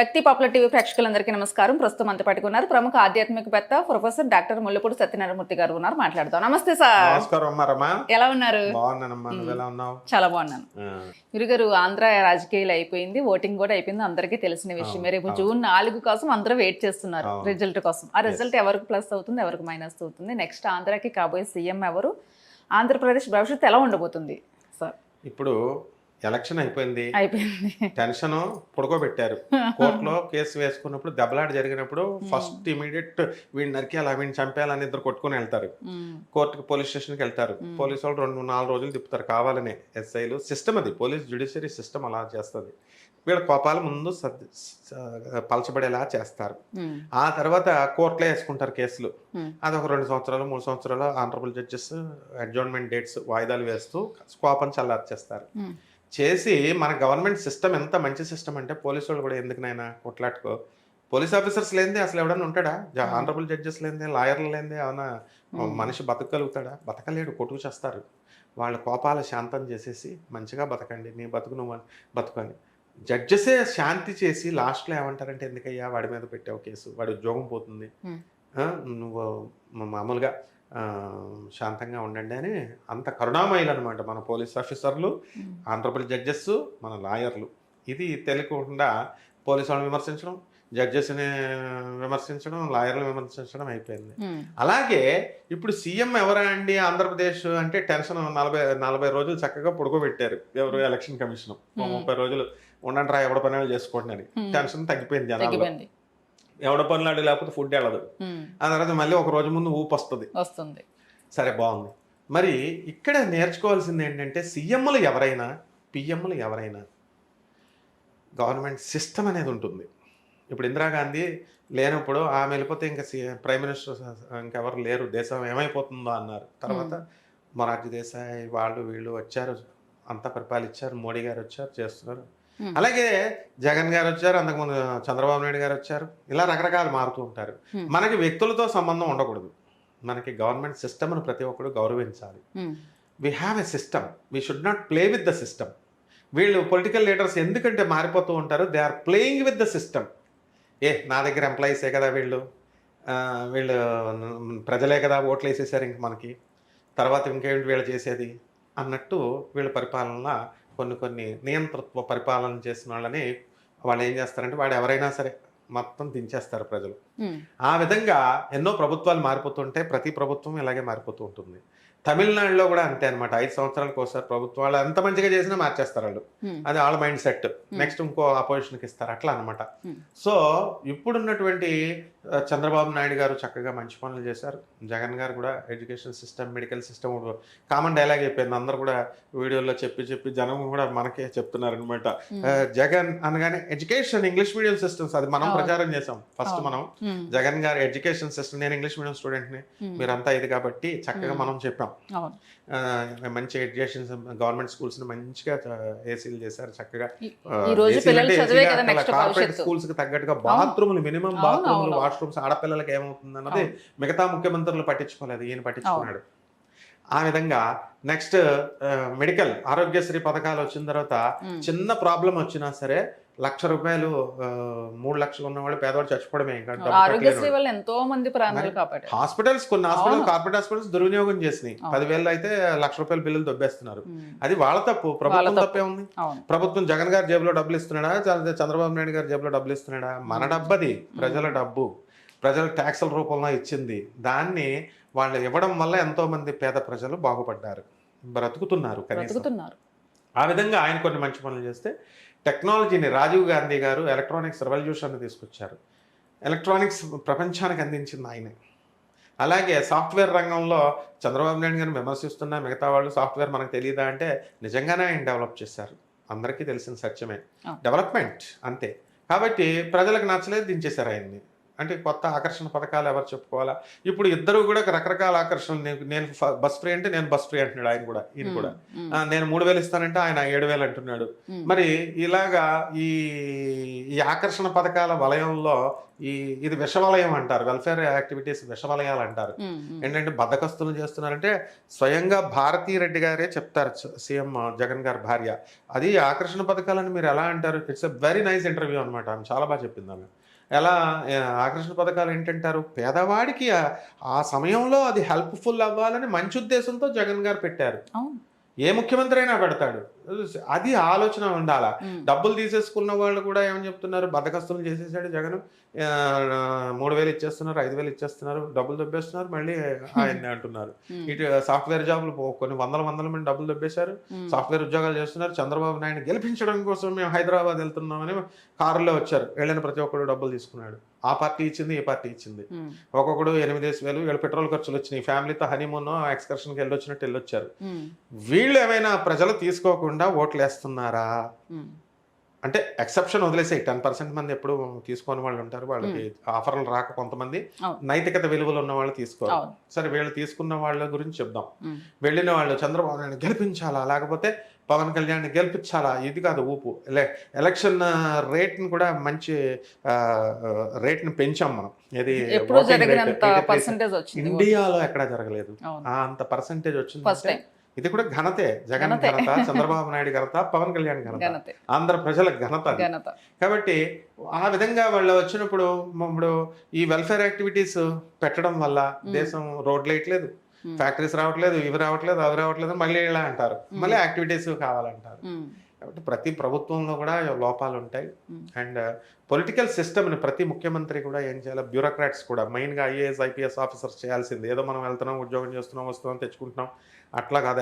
భక్తి popular TV ప్రేక్షకులందరికీ నమస్కారం. ప్రస్తుతం అంత పట్టుకున్నారు ప్రముఖ ఆధ్యాత్మికవేత్త ప్రొఫెసర్ డాక్టర్ ముల్లపూడి సత్యనారాయణమూర్తి గారు ఉన్నారు. మాట్లాడదాం. నమస్తే సార్. నమస్కారం ఎలా ఉన్నారు? చాలా బాగున్నాను. గురుగారు ఆంధ్ర రాజకీయాలు అయిపోయింది. ఓటింగ్ కూడా అయిపోయింది. అందరికీ తెలిసిన విషయం. రేపు జూన్ నాలుగు కోసం అందరూ వెయిట్ చేస్తున్నారు. రిజల్ట్ కోసం. ఆ రిజల్ట్ ఎవరికి ప్లస్ అవుతుంది ఎవరికి మైనస్ అవుతుంది? నెక్స్ట్ ఆంధ్రాకి కాబోయే సీఎం ఎవరు? ఆంధ్రప్రదేశ్ భవిష్యత్తు ఎలా ఉండబోతుంది సార్? ఇప్పుడు ఎలక్షన్ అయిపోయింది. అయిపోయింది. టెన్షన్ పుడుకోబెట్టారు. కోర్టులో కేసు వేసుకున్నప్పుడు దెబ్బలాట జరిగినప్పుడు ఫస్ట్ ఇమీడియట్ వీడిని నరికేయాలి వీడిని చంపేయాలని ఇద్దరు కొట్టుకుని వెళ్తారు. కోర్టుకి పోలీస్ స్టేషన్కి వెళ్తారు. పోలీసు వాళ్ళు రెండు నాలుగు రోజులు తిప్పుతారు కావాలనే ఎస్ఐలు. సిస్టమ్ అది పోలీస్ జ్యుడిషియరీ సిస్టమ్ అలా చేస్తుంది. వీళ్ళ కోపాల ముందు పలచబడేలా చేస్తారు. ఆ తర్వాత కోర్టులో వేసుకుంటారు కేసులు. అది ఒక రెండు సంవత్సరాలు మూడు సంవత్సరాలు ఆనరబుల్ జడ్జెస్ అడ్జాయిన్మెంట్ డేట్స్ వాయిదాలు వేస్తూ కోపం చల్లార్చేస్తారు. చేసి మన గవర్నమెంట్ సిస్టమ్ ఎంత మంచి సిస్టమ్ అంటే పోలీసు వాళ్ళు కూడా ఎందుకునైనా కొట్లాట్టుకో పోలీస్ ఆఫీసర్స్ లేనిదే అసలు ఎవడన్నా ఉంటాడా? ఆనరబుల్ జడ్జెస్ లేనిదే లాయర్లు లేనిదే ఏమన్నా మనిషి బతకగలుగుతాడా? బతకలేడు కొట్టుకు చేస్తారు. వాళ్ళ కోపాలు శాంతం చేసేసి మంచిగా బతకండి నీ బతుకు నువ్వు బతుకని. జడ్జెసే శాంతి చేసి లాస్ట్లో ఏమంటారంటే ఎందుకయ్యా వాడి మీద పెట్టావు కేసు? వాడి ఉద్యోగం పోతుంది. నువ్వు మామూలుగా శాంతంగా ఉండండి అని అంత కరుణామయులు అనమాట మన పోలీస్ ఆఫీసర్లు ఉమ్. ఆనరబుల్ జడ్జెస్ మన లాయర్లు. ఇది తెలియకుండా పోలీసు వాళ్ళని విమర్శించడం జడ్జెస్ని విమర్శించడం లాయర్లు విమర్శించడం అయిపోయింది. ఉమ్, అలాగే ఇప్పుడు సీఎం ఎవరా అండి ఆంధ్రప్రదేశ్ అంటే టెన్షన్ నలభై నలభై రోజులు చక్కగా పొడుకోబెట్టారు. ఎవరు? Election commission. Hmm. ముప్పై రోజులు ఉండండి రా ఎవడ పనులు చేసుకోండి అని. Hmm. టెన్షన్ తగ్గిపోయింది తగ్గిపోయింది. ఎవడ పనులు లేకపోతే ఫుడ్ వెళ్ళదు ఆ తర్వాత మళ్ళీ ఒక రోజు ముందు ఊపు వస్తుంది. వస్తుంది. సరే బాగుంది. మరి ఇక్కడ నేర్చుకోవాల్సింది ఏంటంటే సీఎంలు ఎవరైనా పిఎంలు ఎవరైనా గవర్నమెంట్ సిస్టమ్ అనేది ఉంటుంది. ఇప్పుడు ఇందిరాగాంధీ లేనప్పుడు ఆమె వెళ్ళిపోతే ఇంకా ప్రైమ్ మినిస్టర్ ఇంకెవరు లేరు. దేశం ఏమైపోతుందో అన్నారు. తర్వాత మొరార్జీ దేశాయ్ వాళ్ళు వీళ్ళు వచ్చారు. అంతా పరిపాలించారు మోడీ గారు వచ్చారు చేస్తున్నారు. అలాగే జగన్ గారు వచ్చారు అంతకుముందు చంద్రబాబు నాయుడు గారు వచ్చారు. ఇలా రకరకాలు మారుతూ ఉంటారు. Hmm. మనకి వ్యక్తులతో సంబంధం ఉండకూడదు. మనకి గవర్నమెంట్ సిస్టమ్ను ప్రతి ఒక్కరు గౌరవించాలి. We have a system we should not play with the system వీళ్ళు పొలిటికల్ లీడర్స్ ఎందుకంటే మారిపోతూ ఉంటారు? They are playing with the system ఏ నా దగ్గర ఎంప్లాయీసే కదా వీళ్ళు? వీళ్ళు ప్రజలే కదా ఓట్లు వేసేసారు ఇంక మనకి. తర్వాత ఇంకేంటి వీళ్ళు చేసేది? అన్నట్టు వీళ్ళ పరిపాలన కొన్ని కొన్ని నియంతృత్వ పరిపాలన చేసిన వాళ్ళని వాళ్ళు ఏం చేస్తారంటే వాడు ఎవరైనా సరే మొత్తం దించేస్తారు ప్రజలు. ఆ విధంగా ఎన్నో ప్రభుత్వాలు మారిపోతుంటే ప్రతి ప్రభుత్వం ఇలాగే మారిపోతూ ఉంటుంది. తమిళనాడులో కూడా అంతే అనమాట ఐదు సంవత్సరాలకు ఒకసారి ప్రభుత్వం వాళ్ళు ఎంత మంచిగా చేసినా మార్చేస్తారు వాళ్ళు. అది వాళ్ళ మైండ్ సెట్. నెక్స్ట్ ఇంకో అపోజిషన్కి ఇస్తారు. అట్లా అనమాట. సో ఇప్పుడున్నటువంటి చంద్రబాబు నాయుడు గారు చక్కగా మంచి పనులు చేశారు. జగన్ గారు కూడా education system medical system common dialogue అయిపోయింది. అందరు కూడా వీడియోలో చెప్పి చెప్పి జనం కూడా మనకే చెప్తున్నారు అనమాట జగన్ అనగానే ఎడ్యుకేషన్ ఇంగ్లీష్ మీడియం సిస్టమ్స్ అది మనం. ప్రచారం చేసాం ఫస్ట్. మనం. జగన్ గారి ఎడ్యుకేషన్ సిస్టమ్ నేను ఇంగ్లీష్ మీడియం స్టూడెంట్ని. మీరంతా ఇది కాబట్టి చక్కగా. మనం చెప్పాం. మంచి ఎడ్యుకేషన్ గవర్నమెంట్ స్కూల్స్ని మంచిగా ఏసీలు చేశారు చక్కగా. కార్పొరేట్ స్కూల్స్కి తగ్గట్టుగా బాత్రూములు మినిమం బాత్రూములు. వాష్రూమ్స్ ఆడపిల్లలకి ఏమవుతుంది అన్నది మిగతా ముఖ్యమంత్రులు పట్టించుకోలేదు ఈయన పట్టించుకున్నాడు. ఆ విధంగా నెక్స్ట్ మెడికల్ ఆరోగ్యశ్రీ పథకాలు వచ్చిన తర్వాత చిన్న ప్రాబ్లం వచ్చినా సరే లక్ష రూపాయలు మూడు లక్షలు ఉన్నవాళ్ళు పేదవాడు చచ్చిపోవడమే. ఆరోగ్యశ్రీ. వల్ల ఎంతో మంది ప్రాణాలు మరి కాపాడారు. హాస్పిటల్స్ కొన్ని హాస్పిటల్. కార్పొరేట్ హాస్పిటల్స్ దుర్వినియోగం చేసినాయి. పదివేలు అయితే లక్ష రూపాయల బిల్లులు దొబ్బేస్తున్నారు. అది వాళ్ళ తప్పు. ప్రభుత్వం తప్పు. ఉంది. ప్రభుత్వం జగన్ గారి జేబులో డబ్బులు ఇస్తున్నాడా చంద్ర- చంద్రబాబు నాయుడు గారి జేబులో డబ్బులు ఇస్తున్నాడా మన డబ్బది ప్రజల డబ్బు. ప్రజల ట్యాక్సుల రూపంలో ఇచ్చింది. దాన్ని వాళ్ళు ఇవ్వడం వల్ల ఎంతో మంది పేద ప్రజలు బాగుపడ్డారు. బ్రతుకుతున్నారు బ్రతుకుతున్నారు. ఆ విధంగా ఆయన కొన్ని మంచి పనులు చేస్తే టెక్నాలజీని రాజీవ్ గాంధీ గారు ఎలక్ట్రానిక్స్ రెవల్యూషన్ తీసుకొచ్చారు. ఎలక్ట్రానిక్స్ ప్రపంచానికి అందించింది ఆయనే. అలాగే సాఫ్ట్వేర్ రంగంలో చంద్రబాబు నాయుడు గారిని విమర్శిస్తున్న మిగతా వాళ్ళు సాఫ్ట్వేర్ మనకు తెలియదా అంటే నిజంగానే ఆయన డెవలప్ చేశారు. అందరికీ తెలిసిన సత్యమే. డెవలప్మెంట్ అంతే. కాబట్టి ప్రజలకు నచ్చలేదు దించేశారు ఆయన్ని. అంటే కొత్త ఆకర్షణ పథకాలు ఎవరు చెప్పుకోవాలా? ఇప్పుడు ఇద్దరు కూడా రకరకాల ఆకర్షణలు. నేను నేను బస్ ఫ్రీ అంటే నేను బస్ ఫ్రీ అంటున్నాడు ఆయన కూడా ఈయన కూడా. నేను మూడు వేలు ఇస్తానంటే ఆయన ఏడు వేలు అంటున్నాడు. మరి ఇలాగా ఈ ఈ ఆకర్షణ పథకాల వలయంలో ఈ ఇది విషవలయం అంటారు. వెల్ఫేర్ యాక్టివిటీస్ విషవలయాలు అంటారు. ఏంటంటే బద్దకస్తులు చేస్తున్నారంటే స్వయంగా భారతీ రెడ్డి గారే చెప్తారు సీఎం జగన్ గారి భార్య. అది ఆకర్షణ పథకాలని మీరు ఎలా అంటారు? It's a very nice interview అనమాట ఆమె చాలా బాగా చెప్పింది ఆమె. ఎలా ఆకర్షణ పథకాలు ఏంటంటారు? పేదవాడికి ఆ- సమయంలో అది హెల్ప్ఫుల్ అవ్వాలని మంచి ఉద్దేశంతో జగన్ గారు పెట్టారు. ఏ ముఖ్యమంత్రి అయినా పెడతాడు. అది ఆలోచన ఉండాలా? డబ్బులు తీసేసుకున్న వాళ్ళు కూడా ఏమని చెప్తున్నారు? బద్దకస్తులు చేసేసాడు జగన్. మూడు వేలు ఇచ్చేస్తున్నారు ఐదు వేలు ఇచ్చేస్తున్నారు డబ్బులు దొబ్బేస్తున్నారు మళ్ళీ ఆయన్ని అంటున్నారు. ఇటు సాఫ్ట్వేర్ జాబులు కొన్ని వందల వందల మంది డబ్బులు దొబ్బేశారు. సాఫ్ట్వేర్ ఉద్యోగాలు చేస్తున్నారు. చంద్రబాబు నాయుడు గెలిపించడం కోసం మేము హైదరాబాద్ వెళ్తున్నామని కారులో వచ్చారు. వెళ్ళిన ప్రతి ఒక్కరు డబ్బులు తీసుకున్నాడు. ఆ పార్టీ ఇచ్చింది ఈ పార్టీ ఇచ్చింది. ఒక్కొక్కడు ఎనిమిదేసి వేలు వీళ్ళ పెట్రోల్ ఖర్చులు వచ్చినాయి. ఫ్యామిలీతో హనీమూన్ ఎక్స్కర్షన్కి వెళ్ళొచ్చినట్టు వెళ్ళొచ్చారు. వీళ్ళు ఏమైనా ప్రజలు తీసుకోకుండా ఓట్లు వేస్తున్నారా అంటే ఎక్సెప్షన్ వదిలేసాయి. టెన్ పర్సెంట్ మంది ఎప్పుడు తీసుకొని వాళ్ళు ఉంటారు. వాళ్ళకి ఆఫర్లు రాక కొంతమంది. నైతికత విలువలు ఉన్న వాళ్ళు తీసుకోరు. సరే వీళ్ళు తీసుకున్న వాళ్ళ గురించి చెప్దాం. వెళ్ళిన వాళ్ళు చంద్రబాబు నాయుడు గెలిపించాలా? లేకపోతే పవన్ కళ్యాణ్ గెలిపించాలా? ఇది కాదు ఊపు. లే ఎలక్షన్ రేట్ని కూడా మంచి రేట్ని పెంచాం మనం. ఇది ఎప్పుడూ voting rate, జరిగినంత 83. పర్సంటేజ్ వచ్చింది ఇండియాలో ఎక్కడా జరగలేదు. అంత పర్సంటేజ్ వచ్చింది ఇది కూడా ఘనతే. జగన్ ఘనతే. చంద్రబాబు నాయుడు ఘనత పవన్ కళ్యాణ్ ఘనత. ఆంధ్ర ప్రజల ఘనత కాబట్టి ఆ విధంగా వాళ్ళు వచ్చినప్పుడు ఇప్పుడు ఈ వెల్ఫేర్ యాక్టివిటీస్ పెట్టడం వల్ల దేశం రోడ్లు వేయట్లేదు. ఫ్యాక్టరీస్ రావట్లేదు ఇవి రావట్లేదు అవి రావట్లేదు మళ్ళీ ఇలా అంటారు. మళ్ళీ యాక్టివిటీస్ కావాలంటారు. కాబట్టి ప్రతి ప్రభుత్వంలో కూడా లోపాలు ఉంటాయి. అండ్ పొలిటికల్ సిస్టమ్ని ప్రతి ముఖ్యమంత్రి కూడా ఏం చేయాలి? బ్యూరోక్రాట్స్ కూడా మెయిన్గా ఐఏఎస్ ఐపీఎస్ ఆఫీసర్స్ చేయాల్సింది. ఏదో మనం వెళ్తున్నాం ఉద్యోగం చేస్తున్నాం వస్తున్నాం తెచ్చుకుంటున్నాం. అట్లా కాదు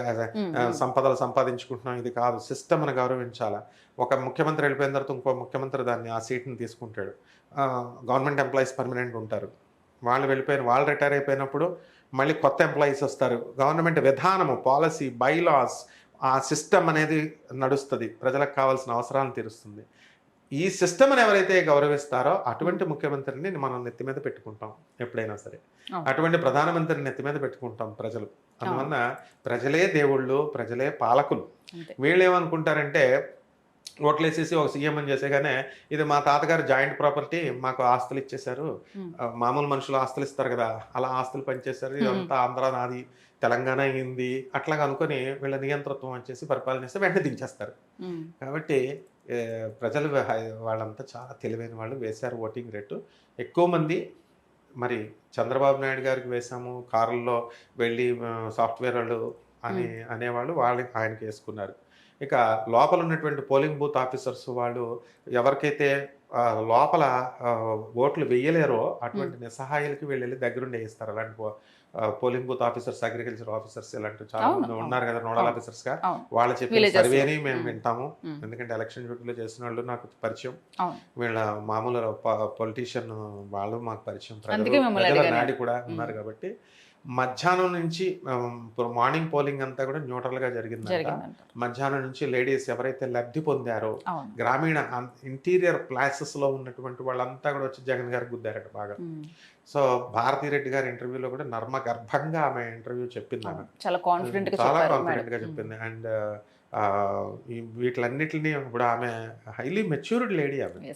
సంపదలు సంపాదించుకుంటున్నాం ఇది కాదు. సిస్టమ్ని గౌరవించాలా? ఒక ముఖ్యమంత్రి వెళ్ళిపోయిన తర్వాత ఇంకో ముఖ్యమంత్రి దాన్ని ఆ సీట్ని తీసుకుంటాడు. గవర్నమెంట్ ఎంప్లాయీస్ పర్మనెంట్ ఉంటారు. వాళ్ళు వెళ్ళిపోయిన వాళ్ళు రిటైర్ అయిపోయినప్పుడు మళ్ళీ కొత్త ఎంప్లాయీస్ వస్తారు. గవర్నమెంట్ విధానము పాలసీ బైలాస్ ఆ సిస్టమ్ అనేది నడుస్తుంది. ప్రజలకు కావాల్సిన అవసరాలను తీరుస్తుంది. ఈ సిస్టమ్ని ఎవరైతే గౌరవిస్తారో అటువంటి ముఖ్యమంత్రిని మనం నెత్తి మీద పెట్టుకుంటాం ఎప్పుడైనా సరే. అటువంటి ప్రధానమంత్రిని నెత్తి మీద పెట్టుకుంటాం ప్రజలు. అందువల్ల ప్రజలే దేవుళ్ళు ప్రజలే పాలకులు. వీళ్ళు ఏమనుకుంటారంటే ఓట్లేసేసి ఒక సీఎం అని చేసేగానే ఇది మా తాతగారు జాయింట్ ప్రాపర్టీ మాకు ఆస్తులు ఇచ్చేశారు. మామూలు మనుషులు ఆస్తులు ఇస్తారు కదా అలా ఆస్తులు పనిచేశారు. ఇదంతా ఆంధ్ర నాది తెలంగాణ అయింది. అట్లాగా అనుకొని వీళ్ళ నియంతృత్వం వచ్చేసి పరిపాలన చేస్తే వెంటనే దించేస్తారు. కాబట్టి ప్రజలు వాళ్ళంతా చాలా తెలివైన వాళ్ళు వేశారు ఓటింగ్ రేటు. ఎక్కువ మంది మరి చంద్రబాబు నాయుడు గారికి వేశాము కారుల్లో వెళ్ళి సాఫ్ట్వేర్ వాళ్ళు అని అనేవాళ్ళు వాళ్ళు ఆయనకి వేసుకున్నారు. ఇక లోపల ఉన్నటువంటి పోలింగ్ బూత్ ఆఫీసర్స్ వాళ్ళు ఎవరికైతే లోపల ఓట్లు వేయలేరో అటువంటి నిస్సహాయాలకి వీళ్ళు దగ్గరుండి వేయిస్తారు అలాంటి polling booth officers agriculture officers ఇలాంటి చాలా మంది. ఉన్నారు కదా నోడల్. ఆఫీసర్స్గా. వాళ్ళ చెప్పిన. సర్వేని మేము. వింటాము. ఎందుకంటే ఎలక్షన్ డ్యూటీలో చేసిన వాళ్ళు నాకు పరిచయం. వీళ్ళ మామూలు పొలిటీషియన్ వాళ్ళు మాకు పరిచయం. ప్రజలు-. నాడి కూడా ఉన్నారు కాబట్టి మధ్యాహ్నం నుంచి మార్నింగ్ పోలింగ్ అంతా కూడా న్యూట్రల్గా జరిగిందంట. మధ్యాహ్నం నుంచి లేడీస్ ఎవరైతే లబ్ధి పొందారో గ్రామీణ ఇంటీరియర్ ప్లాసెస్లో ఉన్నటువంటి వాళ్ళంతా కూడా వచ్చి జగన్ గారికి గుద్దారట బాగా. సో భారతీ రెడ్డి గారి ఇంటర్వ్యూలో కూడా నర్మ గర్భంగా ఆమె ఇంటర్వ్యూ చెప్పింది ఆమె. చాలా కాన్ఫిడెంట్ చాలా కాన్ఫిడెంట్గా. చెప్పింది. అండ్ వీటిలన్నిటిని ఇప్పుడు ఆమె హైలీ మెచ్యూర్డ్ లేడీ ఆమె.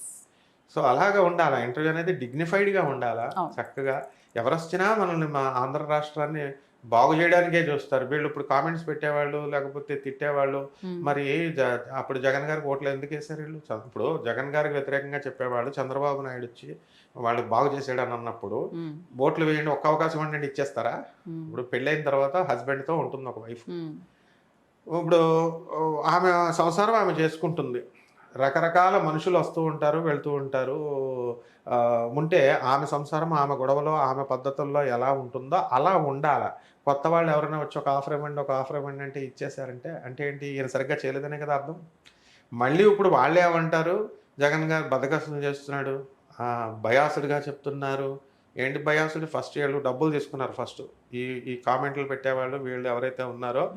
సో అలాగా ఉండాలా? ఇంటర్వ్యూ అనేది dignified గా ఉండాలా. చక్కగా ఎవరు వచ్చినా మనల్ని మా ఆంధ్ర రాష్ట్రాన్ని బాగు చేయడానికే చూస్తారు. వీళ్ళు ఇప్పుడు కామెంట్స్ పెట్టేవాళ్ళు లేకపోతే తిట్టేవాళ్ళు. ఉమ్, మరి అప్పుడు జగన్ గారికి ఓట్లు ఎందుకు వేశారు వీళ్ళు? ఇప్పుడు జగన్ గారికి వ్యతిరేకంగా చెప్పేవాళ్ళు చంద్రబాబు నాయుడు వచ్చి వాళ్ళు బాగు చేసాడు అని అన్నప్పుడు ఓట్లు వేయండి ఒక్క అవకాశం ఇవ్వండి ఇచ్చేస్తారా? ఇప్పుడు పెళ్ళైన తర్వాత హస్బెండ్తో ఉంటుంది ఒక వైఫ్ ఇప్పుడు ఆమె సంసారం ఆమె చేసుకుంటుంది. రకరకాల మనుషులు వస్తూ ఉంటారు వెళ్తూ ఉంటారు. ఉంటే ఆమె సంసారం ఆమె గొడవలో ఆమె పద్ధతుల్లో ఎలా ఉంటుందో అలా ఉండాల. కొత్త వాళ్ళు ఎవరైనా వచ్చి ఒక ఆఫర్ ఇవ్వండి ఒక ఆఫర్ ఇవ్వండి అంటే ఇచ్చేసారంటే అంటే ఏంటి? ఈయన సరిగ్గా చేయలేదనే కదా అర్థం. మళ్ళీ ఇప్పుడు వాళ్ళే ఏమంటారు? జగన్ గారు బద్దకసం చేస్తున్నాడు. బయాసుడిగా చెప్తున్నారు. ఏంటి బయాసుడు? ఫస్ట్ వీళ్ళు డబ్బులు తీసుకున్నారు ఫస్ట్. ఈ ఈ కామెంట్లు పెట్టేవాళ్ళు వీళ్ళు ఎవరైతే ఉన్నారో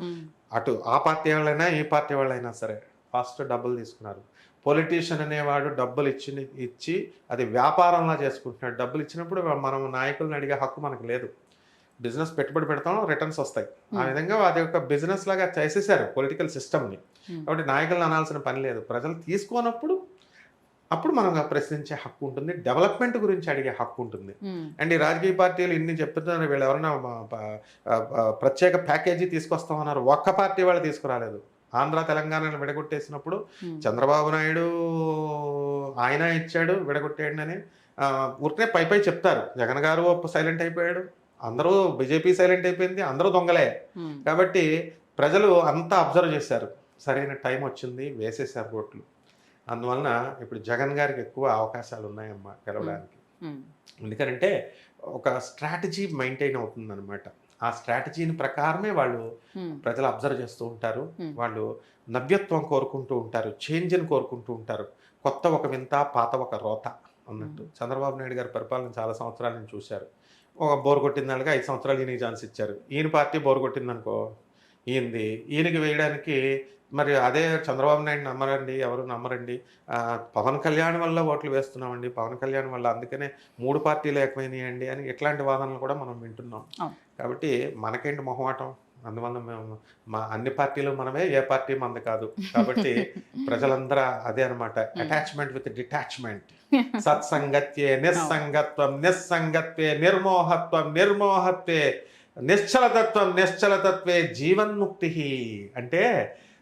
అటు ఆ పార్టీ వాళ్ళైనా ఈ పార్టీ వాళ్ళైనా సరే ఫస్ట్ డబ్బులు తీసుకున్నారు. పొలిటీషియన్ అనేవాడు డబ్బులు ఇచ్చి ఇచ్చి అది వ్యాపారంలా చేసుకుంటున్నాడు. డబ్బులు ఇచ్చినప్పుడు మనం నాయకులను అడిగే హక్కు మనకు లేదు. బిజినెస్ పెట్టుబడి పెడతాం రిటర్న్స్ వస్తాయి. ఆ. విధంగా అది ఒక బిజినెస్ లాగా చేసేసారు పొలిటికల్ సిస్టమ్ని. కాబట్టి నాయకులను అనాల్సిన పని లేదు. ప్రజలు తీసుకోనప్పుడు అప్పుడు మనం ప్రశ్నించే హక్కు ఉంటుంది డెవలప్మెంట్ గురించి అడిగే హక్కు ఉంటుంది. అండ్ ఈ రాజకీయ పార్టీలు ఇన్ని చెప్తున్నారు వీళ్ళు ఎవరైనా ప్రత్యేక ప్యాకేజీ తీసుకొస్తామన్నారు ఒక్క పార్టీ వాళ్ళు తీసుకురాలేదు. ఆంధ్ర తెలంగాణను విడగొట్టేసినప్పుడు చంద్రబాబు నాయుడు ఆయన ఇచ్చాడు విడగొట్టేయండి అని ఊరికే పై పై చెప్తారు. జగన్ గారు సైలెంట్ అయిపోయాడు అందరూ బీజేపీ సైలెంట్ అయిపోయింది అందరూ దొంగలే. కాబట్టి ప్రజలు అంతా అబ్జర్వ్ చేశారు. సరైన టైం వచ్చింది వేసేసారు ఓట్లు. అందువలన ఇప్పుడు జగన్ గారికి ఎక్కువ అవకాశాలు ఉన్నాయమ్మా గెలవడానికి ఎందుకంటే ఒక స్ట్రాటజీ మెయింటైన్ అవుతుందన్నమాట. ఆ స్ట్రాటజీని ప్రకారమే వాళ్ళు ప్రజలు అబ్జర్వ్ చేస్తూ ఉంటారు. వాళ్ళు నవ్యత్వం కోరుకుంటూ ఉంటారు చేంజ్ని కోరుకుంటూ ఉంటారు. కొత్త ఒక వింత పాత ఒక రోత అన్నట్టు. చంద్రబాబు నాయుడు గారి పరిపాలన చాలా సంవత్సరాల నుంచి చూశారు. ఒక బోర్ కొట్టిన దానికి ఐదు సంవత్సరాలు ఈయనకి ఛాన్స్ ఇచ్చారు. ఈయన పార్టీ బోర్ కొట్టిందనుకో ఈయనది ఈయనకి వేయడానికి మరి అదే చంద్రబాబు నాయుడు నమ్మరండి ఎవరు నమ్మరండి. పవన్ కళ్యాణ్ వల్ల ఓట్లు వేస్తున్నామండి. పవన్ కళ్యాణ్ వల్ల అందుకనే మూడు పార్టీలు ఏకమైనాయండి అని ఇట్లాంటి వాదనలు కూడా మనం వింటున్నాం. కాబట్టి మనకేంటి మొహమాటం? అందువల్ల మేము మా అన్ని పార్టీలు మనమే ఏ పార్టీ మంది కాదు. కాబట్టి ప్రజలందరూ అదే అనమాట అటాచ్మెంట్ విత్ డిటాచ్మెంట్. సత్సంగత్యే నిస్సంగత్వం నిస్సంగత్వే నిర్మోహత్వం నిర్మోహత్వే నిశ్చలతత్వం నిశ్చలతత్వే జీవన్ముక్తి అంటే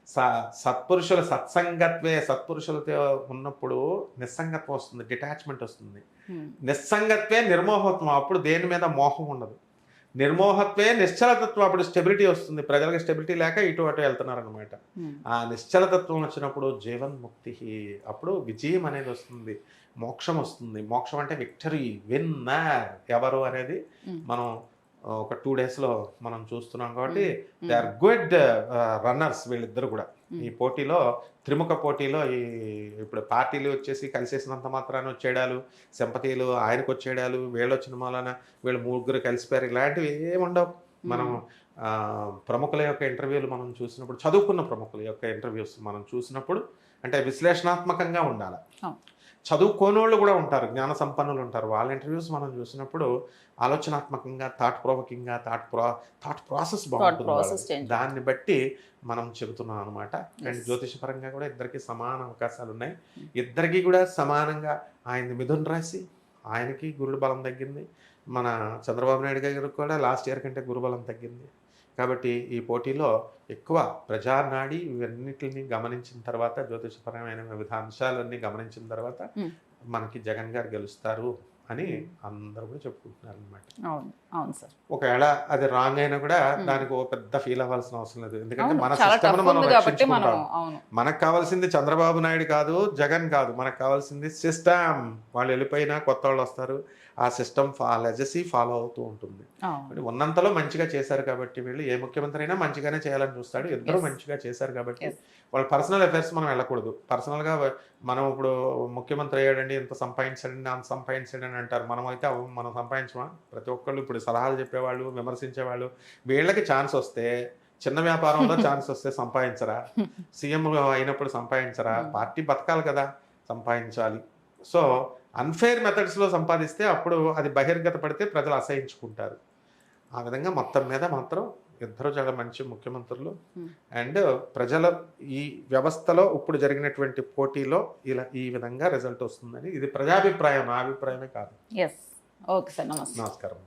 స సత్పురుషుల సత్సంగత్వే సత్పురుషులతో ఉన్నప్పుడు నిస్సంగత్వం వస్తుంది డిటాచ్మెంట్ వస్తుంది. ఉమ్, నిస్సంగత్వే నిర్మోహత్వం అప్పుడు దేని మీద మోహం ఉండదు. నిర్మోహత్వే నిశ్చలతత్వం అప్పుడు స్టెబిలిటీ వస్తుంది. ప్రజలకు స్టెబిలిటీ లేక ఇటు అటు వెళ్తున్నారు అనమాట ఉమ్, ఆ నిశ్చలతత్వం వచ్చినప్పుడు జీవన్ముక్తి అప్పుడు విజయం అనేది వస్తుంది. మోక్షం వస్తుంది. మోక్షం అంటే విక్టరీ విన్నర్ ఎవరు అనేది ఉమ్, మనం ఒక టూ డేస్లో మనం చూస్తున్నాం కాబట్టి దే ఆర్ గుడ్ రన్నర్స్ వీళ్ళిద్దరు కూడా. ఈ పోటీలో త్రిముఖ పోటీలో ఈ ఇప్పుడు పార్టీలు వచ్చేసి కలిసేసినంత మాత్రాన వచ్చేయడాలు సింపతీలు ఆయనకు వచ్చేయడాలు వీళ్ళు వచ్చిన మూలన వీళ్ళు ముగ్గురు కలిసిపోయారు ఇలాంటివి ఏముండవు. మనం ప్రముఖుల యొక్క ఇంటర్వ్యూలు మనం చూసినప్పుడు చదువుకున్న ప్రముఖుల యొక్క ఇంటర్వ్యూస్ మనం చూసినప్పుడు అంటే విశ్లేషణాత్మకంగా ఉండాలి. చదువుకోనోళ్ళు కూడా ఉంటారు జ్ఞాన సంపన్నులు ఉంటారు వాళ్ళ ఇంటర్వ్యూస్ మనం చూసినప్పుడు ఆలోచనాత్మకంగా థాట్ ప్రోవకింగ్గా థాట్ ప్రో థాట్ ప్రాసెస్ బాగుంటుంది. దాన్ని బట్టి మనం చెబుతున్నాం అనమాట అండ్ Yes. జ్యోతిష పరంగా కూడా ఇద్దరికి సమాన అవకాశాలు ఉన్నాయి Hmm. ఇద్దరికి కూడా సమానంగా ఆయన మిథున్ రాశి ఆయనకి గురుడు బలం తగ్గింది మన చంద్రబాబు నాయుడు గారికి కూడా లాస్ట్ ఇయర్ కంటే గురుబలం తగ్గింది కాబట్టి ఈ పోటీలో ఎక్కువ ప్రజానాడి ఇవన్నిటిని గమనించిన తర్వాత జ్యోతిషపరమైన వివిధ అంశాలన్నీ గమనించిన తర్వాత. మనకి జగన్ గారు గెలుస్తారు అని అందరూ కూడా చెప్పుకుంటున్నారు అనమాట అవును అవును సార్. ఒకవేళ అది రాంగ్ అయినా కూడా. దానికి ఓ పెద్ద ఫీల్ అవ్వాల్సిన అవసరం లేదు. ఎందుకంటే మన సిస్టమ్ మనం రక్షించుకుంటాం. మనకు కావాల్సింది చంద్రబాబు నాయుడు కాదు జగన్ కాదు. మనకు కావాల్సింది సిస్టమ్ వాళ్ళు వెళ్ళిపోయినా కొత్త వాళ్ళు వస్తారు. ఆ సిస్టమ్ లెజసీ ఫాలో అవుతూ ఉంటుంది. ఉన్నంతలో మంచిగా చేశారు కాబట్టి వీళ్ళు ఏ ముఖ్యమంత్రి అయినా మంచిగానే చేయాలని చూస్తాడు. ఇద్దరు. మంచిగా చేశారు కాబట్టి. వాళ్ళ పర్సనల్ అఫైర్స్ మనం వెళ్ళకూడదు. పర్సనల్గా మనం ఇప్పుడు ముఖ్యమంత్రి అయ్యాడండి ఇంత సంపాదించాడండి అంత సంపాదించాడని అంటారు. మనం అయితే మనం సంపాదించమా? ప్రతి ఒక్కళ్ళు ఇప్పుడు సలహాలు చెప్పేవాళ్ళు విమర్శించేవాళ్ళు. వీళ్ళకి ఛాన్స్ వస్తే చిన్న వ్యాపారంలో ఛాన్స్ వస్తే సంపాదించరా? సీఎం అయినప్పుడు సంపాదించరా? Hmm. పార్టీ బతకాలి కదా సంపాదించాలి. సో అన్ఫెయిర్ మెథడ్స్లో సంపాదిస్తే అప్పుడు అది బహిర్గత పడితే ప్రజలు అసహించుకుంటారు. ఆ విధంగా మొత్తం మీద మాత్రం ఇద్దరు చాలా మంచి ముఖ్యమంత్రులు. అండ్ ప్రజల ఈ వ్యవస్థలో ఇప్పుడు జరిగినటువంటి పోటీలో ఇలా ఈ విధంగా రిజల్ట్ వస్తుందని ఇది ప్రజాభిప్రాయం నా అభిప్రాయమే కాదు. ఓకే సార్ నమస్కారం.